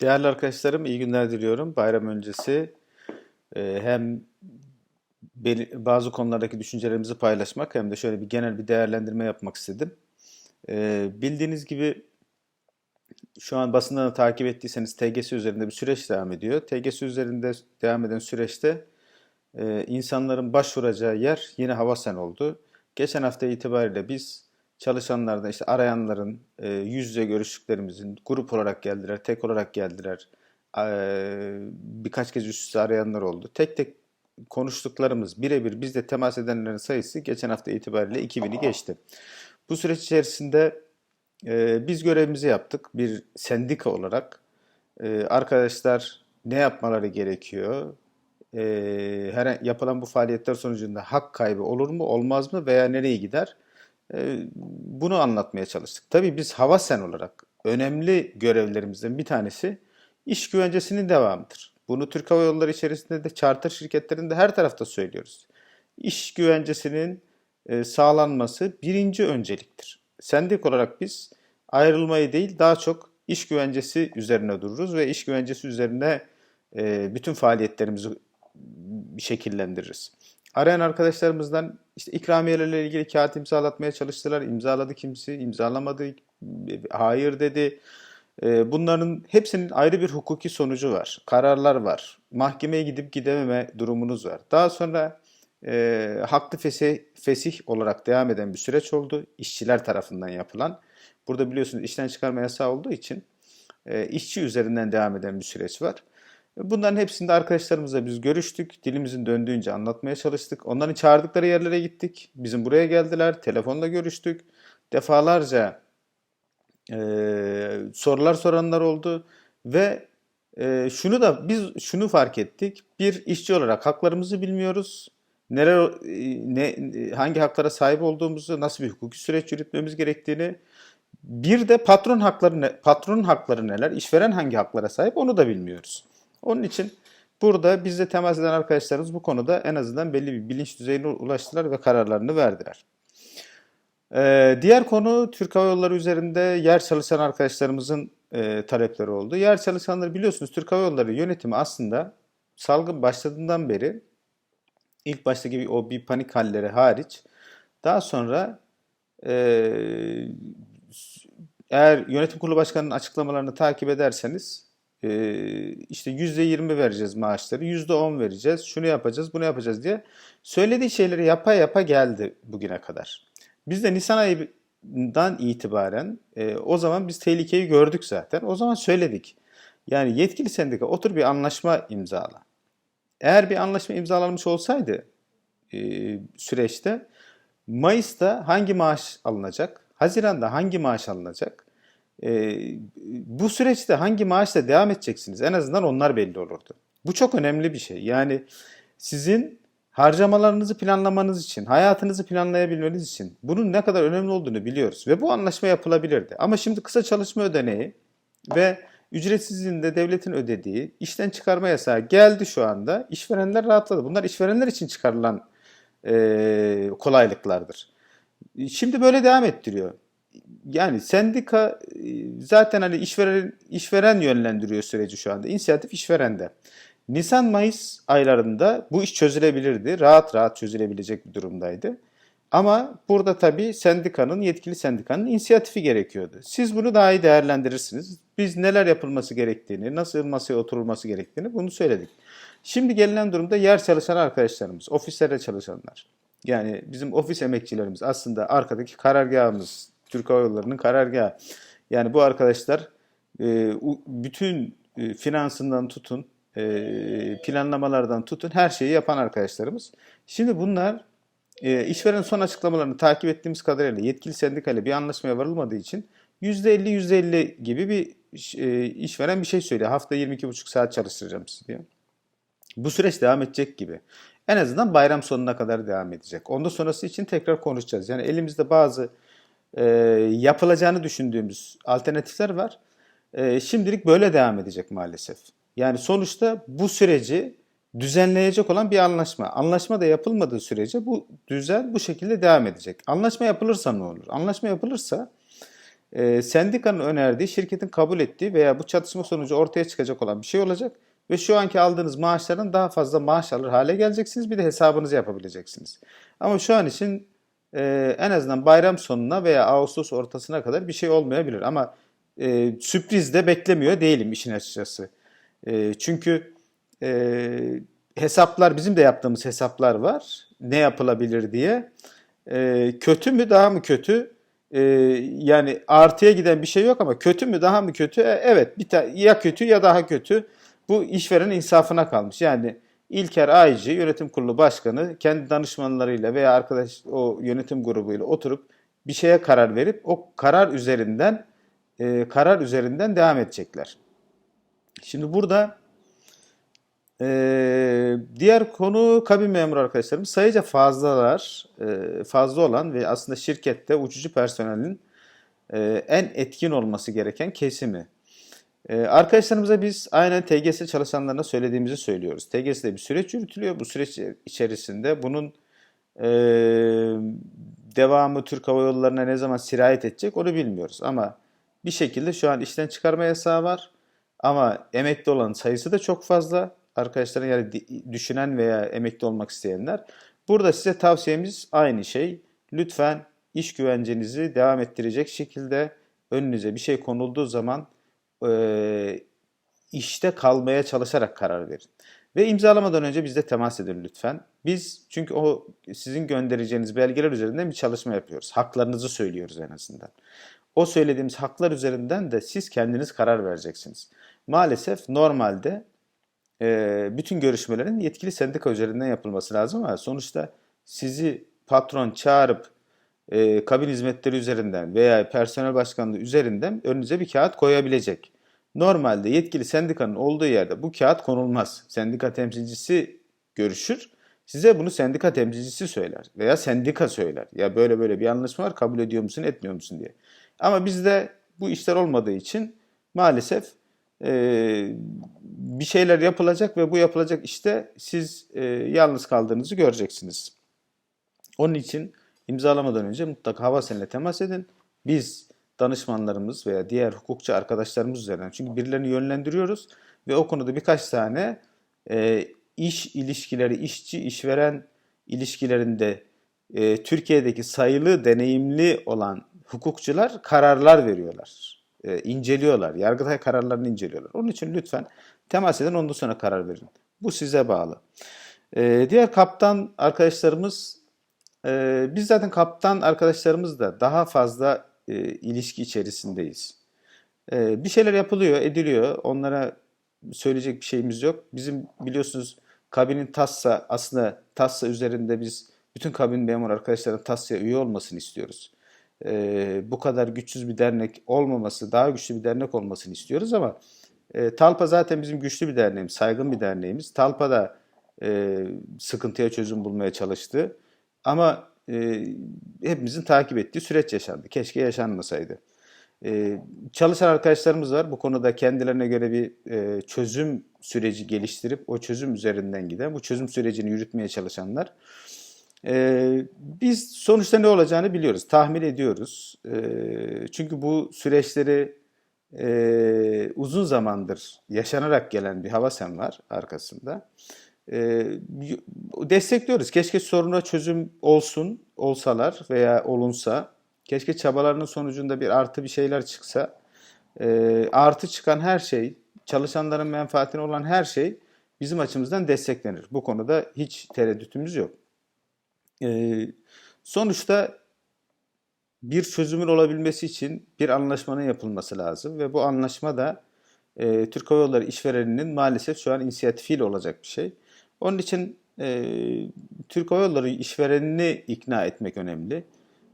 Değerli arkadaşlarım, iyi günler diliyorum. Bayram öncesi e, hem bazı konulardaki düşüncelerimizi paylaşmak hem de şöyle bir genel bir değerlendirme yapmak istedim. E, bildiğiniz gibi şu an basından da takip ettiyseniz TGS üzerinde bir süreç devam ediyor. TGS üzerinde devam eden süreçte e, insanların başvuracağı yer yine Havasen oldu. Geçen hafta itibariyle biz çalışanlardan işte arayanların e, yüz yüze görüştüklerimizin grup olarak geldiler, tek olarak geldiler. E, birkaç kez üst üste arayanlar oldu. Tek tek konuştuklarımız birebir bizle temas edenlerin sayısı geçen hafta itibariyle 2000'i geçti. Bu süreç içerisinde e, biz görevimizi yaptık bir sendika olarak. E, arkadaşlar ne yapmaları gerekiyor? E, her yapılan bu faaliyetler sonucunda hak kaybı olur mu, olmaz mı veya nereye gider? E, bunu anlatmaya çalıştık. Tabii biz Havasen olarak önemli görevlerimizden bir tanesi iş güvencesinin devamıdır. Bunu Türk Hava Yolları içerisinde de charter şirketlerinde her tarafta söylüyoruz. İş güvencesinin e, sağlanması birinci önceliktir. Sendik olarak biz ayrılmayı değil daha çok iş güvencesi üzerine dururuz ve iş güvencesi üzerine e, bütün faaliyetlerimizi şekillendiririz. Arayan arkadaşlarımızdan işte ikramiyelerle ilgili kağıt imzalatmaya çalıştılar. İmzaladı kimisi, imzalamadı, hayır dedi. E, Bunların hepsinin ayrı bir hukuki sonucu var. Kararlar var. Mahkemeye gidip gidememe durumunuz var. Daha sonra e, haklı fesih, fesih olarak devam eden bir süreç oldu. İşçiler tarafından yapılan. Burada biliyorsunuz işten çıkarma yasağı olduğu için e, işçi üzerinden devam eden bir süreç var. Bunların hepsinde arkadaşlarımızla biz görüştük. Dilimizin döndüğünce anlatmaya çalıştık. Onların çağırdıkları yerlere gittik. Bizim buraya geldiler. Telefonla görüştük. Defalarca e, sorular soranlar oldu. Ve e, şunu da biz şunu fark ettik. Bir işçi olarak haklarımızı bilmiyoruz. Neler ne hangi haklara sahip olduğumuzu, nasıl bir hukuki süreç yürütmemiz gerektiğini, bir de patron hakları ne, patronun hakları neler, işveren hangi haklara sahip onu da bilmiyoruz. Onun için burada bizle temas eden arkadaşlarımız bu konuda en azından belli bir bilinç düzeyine ulaştılar ve kararlarını verdiler. Ee, diğer konu Türk Hava Yolları üzerinde yer çalışan arkadaşlarımızın e, talepleri oldu. Yer çalışanları biliyorsunuz Türk Hava Yolları yönetimi aslında salgın başladığından beri ilk baştaki bir, o bir panik halleri hariç daha sonra e, eğer yönetim kurulu başkanının açıklamalarını takip ederseniz işte %20 vereceğiz maaşları, %10 vereceğiz, şunu yapacağız, bunu yapacağız diye söylediği şeyleri yapa yapa geldi bugüne kadar. Biz de Nisan ayından itibaren e, o zaman biz tehlikeyi gördük zaten. O zaman söyledik. Yani yetkili sendika otur bir anlaşma imzala. Eğer bir anlaşma imzalanmış olsaydı e, süreçte Mayıs'ta hangi maaş alınacak? Haziran'da hangi maaş alınacak? E, bu süreçte hangi maaşla devam edeceksiniz? En azından onlar belli olurdu. Bu çok önemli bir şey. Yani sizin harcamalarınızı planlamanız için, hayatınızı planlayabilmeniz için bunun ne kadar önemli olduğunu biliyoruz. Ve bu anlaşma yapılabilirdi. Ama şimdi kısa çalışma ödeneği ve ücretsizliğin de devletin ödediği işten çıkarma yasağı geldi şu anda. İşverenler rahatladı. Bunlar işverenler için çıkarılan e, kolaylıklardır. Şimdi böyle devam ettiriyor. Yani sendika e, zaten hani işveren işveren yönlendiriyor süreci şu anda. İnisiyatif işverende. Nisan-Mayıs aylarında bu iş çözülebilirdi. Rahat rahat çözülebilecek bir durumdaydı. Ama burada tabii sendikanın, yetkili sendikanın inisiyatifi gerekiyordu. Siz bunu daha iyi değerlendirirsiniz. Biz neler yapılması gerektiğini, nasıl masaya oturulması gerektiğini bunu söyledik. Şimdi gelinen durumda yer çalışan arkadaşlarımız, ofislerde çalışanlar. Yani bizim ofis emekçilerimiz aslında arkadaki karargahımız, Türk Hava Yolları'nın karargahı. Yani bu arkadaşlar e, bütün e, finansından tutun, e, planlamalardan tutun her şeyi yapan arkadaşlarımız. Şimdi bunlar e, işveren son açıklamalarını takip ettiğimiz kadarıyla yetkili sendikayla bir anlaşmaya varılmadığı için %50 %50 gibi bir işveren bir şey söylüyor. Hafta 22,5 saat çalıştıracağım sizi diyor. Bu süreç devam edecek gibi. En azından bayram sonuna kadar devam edecek. Ondan sonrası için tekrar konuşacağız. Yani elimizde bazı e, yapılacağını düşündüğümüz alternatifler var. E, şimdilik böyle devam edecek maalesef. Yani sonuçta bu süreci düzenleyecek olan bir anlaşma. Anlaşma da yapılmadığı sürece bu düzen bu şekilde devam edecek. Anlaşma yapılırsa ne olur? Anlaşma yapılırsa E, sendikanın önerdiği, şirketin kabul ettiği veya bu çatışma sonucu ortaya çıkacak olan bir şey olacak. Ve şu anki aldığınız maaşların daha fazla maaş alır hale geleceksiniz. Bir de hesabınızı yapabileceksiniz. Ama şu an için e, en azından bayram sonuna veya Ağustos ortasına kadar bir şey olmayabilir. Ama e, sürpriz de beklemiyor değilim işin açıkçası. E, çünkü e, hesaplar, bizim de yaptığımız hesaplar var. Ne yapılabilir diye. E, kötü mü daha mı kötü? E, yani artıya giden bir şey yok ama kötü mü daha mı kötü? E, evet bir ya kötü ya daha kötü. Bu işveren insafına kalmış. Yani İlker Aycı yönetim kurulu başkanı kendi danışmanlarıyla veya arkadaş o yönetim grubuyla oturup bir şeye karar verip o karar üzerinden e, karar üzerinden devam edecekler. Şimdi burada e, diğer konu kabin memuru arkadaşlarımız sayıca fazlalar, e, fazla olan ve aslında şirkette uçucu personelin e, en etkin olması gereken kesimi. Ee, arkadaşlarımıza biz aynen TGS çalışanlarına söylediğimizi söylüyoruz. TGS'de bir süreç yürütülüyor. Bu süreç içerisinde bunun e, devamı Türk Hava Yolları'na ne zaman sirayet edecek onu bilmiyoruz. Ama bir şekilde şu an işten çıkarma yasağı var. Ama emekli olan sayısı da çok fazla. Arkadaşların yani düşünen veya emekli olmak isteyenler. Burada size tavsiyemiz aynı şey. Lütfen iş güvencenizi devam ettirecek şekilde önünüze bir şey konulduğu zaman e, işte kalmaya çalışarak karar verin. Ve imzalamadan önce bizde temas edin lütfen. Biz çünkü o sizin göndereceğiniz belgeler üzerinden bir çalışma yapıyoruz. Haklarınızı söylüyoruz en azından. O söylediğimiz haklar üzerinden de siz kendiniz karar vereceksiniz. Maalesef normalde e, bütün görüşmelerin yetkili sendika üzerinden yapılması lazım ama sonuçta sizi patron çağırıp e, kabin hizmetleri üzerinden veya personel başkanlığı üzerinden önünüze bir kağıt koyabilecek. Normalde yetkili sendikanın olduğu yerde bu kağıt konulmaz. Sendika temsilcisi görüşür. Size bunu sendika temsilcisi söyler veya sendika söyler. Ya böyle böyle bir anlaşma var kabul ediyor musun etmiyor musun diye. Ama bizde bu işler olmadığı için maalesef e, bir şeyler yapılacak ve bu yapılacak işte siz e, yalnız kaldığınızı göreceksiniz. Onun için imzalamadan önce mutlaka hava seninle temas edin. Biz danışmanlarımız veya diğer hukukçu arkadaşlarımız üzerinden çünkü birilerini yönlendiriyoruz ve o konuda birkaç tane e, iş ilişkileri, işçi işveren ilişkilerinde e, Türkiye'deki sayılı deneyimli olan hukukçular kararlar veriyorlar. E, inceliyorlar. Yargıtay kararlarını inceliyorlar. Onun için lütfen temas edin ondan sonra karar verin. Bu size bağlı. E, diğer kaptan arkadaşlarımız e, biz zaten kaptan arkadaşlarımız da daha fazla e, ilişki içerisindeyiz. E, bir şeyler yapılıyor, ediliyor. Onlara söyleyecek bir şeyimiz yok. Bizim biliyorsunuz kabinin TASSA aslında TASSA üzerinde biz bütün kabin memur arkadaşların TASSA'ya üye olmasını istiyoruz. E, bu kadar güçsüz bir dernek olmaması, daha güçlü bir dernek olmasını istiyoruz ama e, Talpa zaten bizim güçlü bir derneğimiz, saygın bir derneğimiz. Talpa da e, sıkıntıya çözüm bulmaya çalıştı. Ama e, hepimizin takip ettiği süreç yaşandı. Keşke yaşanmasaydı. E, çalışan arkadaşlarımız var. Bu konuda kendilerine göre bir e, çözüm süreci geliştirip o çözüm üzerinden giden, bu çözüm sürecini yürütmeye çalışanlar. E, biz sonuçta ne olacağını biliyoruz, tahmin ediyoruz. E, çünkü bu süreçleri e, uzun zamandır yaşanarak gelen bir Havasen var arkasında. E, destekliyoruz. Keşke soruna çözüm olsun, olsalar veya olunsa. Keşke çabalarının sonucunda bir artı bir şeyler çıksa. E, artı çıkan her şey, çalışanların menfaatine olan her şey bizim açımızdan desteklenir. Bu konuda hiç tereddütümüz yok. E, sonuçta bir çözümün olabilmesi için bir anlaşmanın yapılması lazım ve bu anlaşma da e, Türk Hava Yolları işvereninin maalesef şu an inisiyatifiyle olacak bir şey. Onun için e, Türk Hava Yolları işverenini ikna etmek önemli.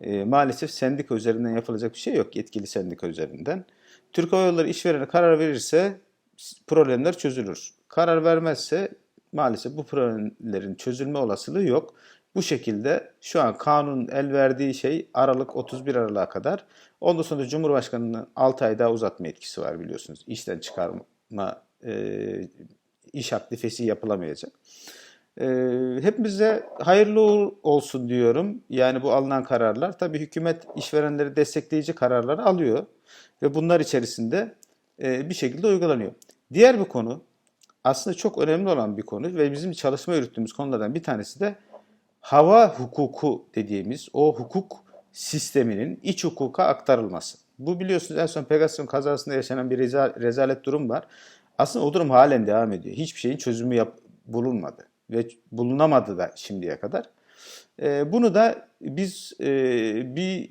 E, maalesef sendika üzerinden yapılacak bir şey yok, yetkili sendika üzerinden. Türk Hava Yolları işverene karar verirse problemler çözülür. Karar vermezse maalesef bu problemlerin çözülme olasılığı yok. Bu şekilde şu an kanun el verdiği şey Aralık 31 Aralık'a kadar. Ondan sonra Cumhurbaşkanı'nın 6 ay daha uzatma etkisi var biliyorsunuz. İşten çıkarma, e, iş aktifesi yapılamayacak. E, hepimize hayırlı ol- olsun diyorum. Yani bu alınan kararlar. Tabii hükümet işverenleri destekleyici kararları alıyor ve bunlar içerisinde e, bir şekilde uygulanıyor. Diğer bir konu aslında çok önemli olan bir konu ve bizim çalışma yürüttüğümüz konulardan bir tanesi de hava hukuku dediğimiz o hukuk sisteminin iç hukuka aktarılması. Bu biliyorsunuz en son Pegasus'un kazasında yaşanan bir reza- rezalet durum var. Aslında o durum halen devam ediyor. Hiçbir şeyin çözümü yap- bulunmadı ve bulunamadı da şimdiye kadar. Ee, bunu da biz e, bir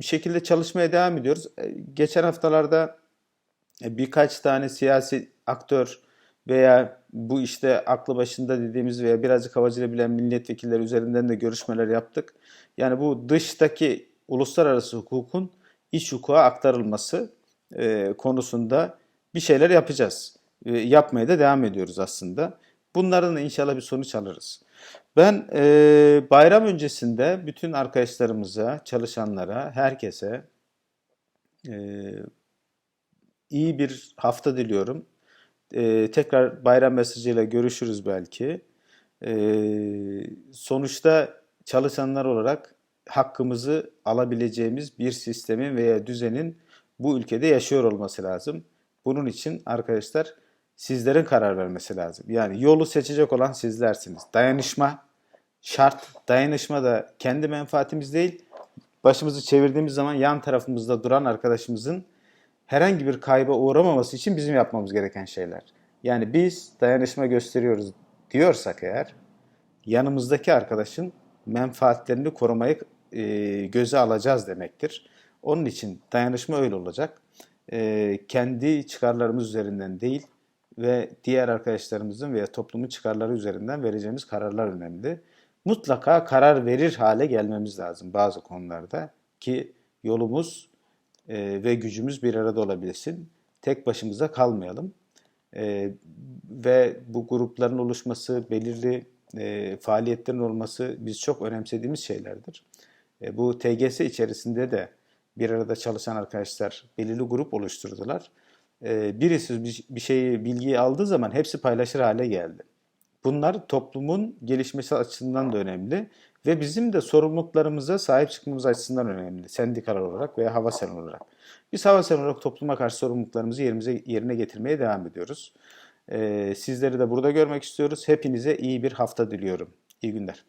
şekilde çalışmaya devam ediyoruz. Ee, Geçen haftalarda e, birkaç tane siyasi aktör veya bu işte aklı başında dediğimiz veya birazcık havacıyla bilen milletvekilleri üzerinden de görüşmeler yaptık. Yani bu dıştaki uluslararası hukukun iç hukuka aktarılması e, konusunda bir şeyler yapacağız. E, yapmaya da devam ediyoruz aslında. Bunlardan da inşallah bir sonuç alırız. Ben e, bayram öncesinde bütün arkadaşlarımıza, çalışanlara, herkese e, iyi bir hafta diliyorum. Ee, tekrar bayram mesajıyla görüşürüz belki. Ee, sonuçta çalışanlar olarak hakkımızı alabileceğimiz bir sistemin veya düzenin bu ülkede yaşıyor olması lazım. Bunun için arkadaşlar sizlerin karar vermesi lazım. Yani yolu seçecek olan sizlersiniz. Dayanışma şart. Dayanışma da kendi menfaatimiz değil, başımızı çevirdiğimiz zaman yan tarafımızda duran arkadaşımızın herhangi bir kayba uğramaması için bizim yapmamız gereken şeyler. Yani biz dayanışma gösteriyoruz diyorsak eğer yanımızdaki arkadaşın menfaatlerini korumayı e, göze alacağız demektir. Onun için dayanışma öyle olacak. E, kendi çıkarlarımız üzerinden değil ve diğer arkadaşlarımızın veya toplumun çıkarları üzerinden vereceğimiz kararlar önemli. Mutlaka karar verir hale gelmemiz lazım bazı konularda ki yolumuz e, ve gücümüz bir arada olabilsin. Tek başımıza kalmayalım. E, ve bu grupların oluşması, belirli e, faaliyetlerin olması biz çok önemsediğimiz şeylerdir. Bu TGS içerisinde de bir arada çalışan arkadaşlar belirli grup oluşturdular. E, birisi bir, şeyi, bilgiyi aldığı zaman hepsi paylaşır hale geldi. Bunlar toplumun gelişmesi açısından da önemli ve bizim de sorumluluklarımıza sahip çıkmamız açısından önemli. Sendikal olarak veya Havasel olarak. Biz Havasel olarak topluma karşı sorumluluklarımızı yerimize, yerine getirmeye devam ediyoruz. Ee, sizleri de burada görmek istiyoruz. Hepinize iyi bir hafta diliyorum. İyi günler.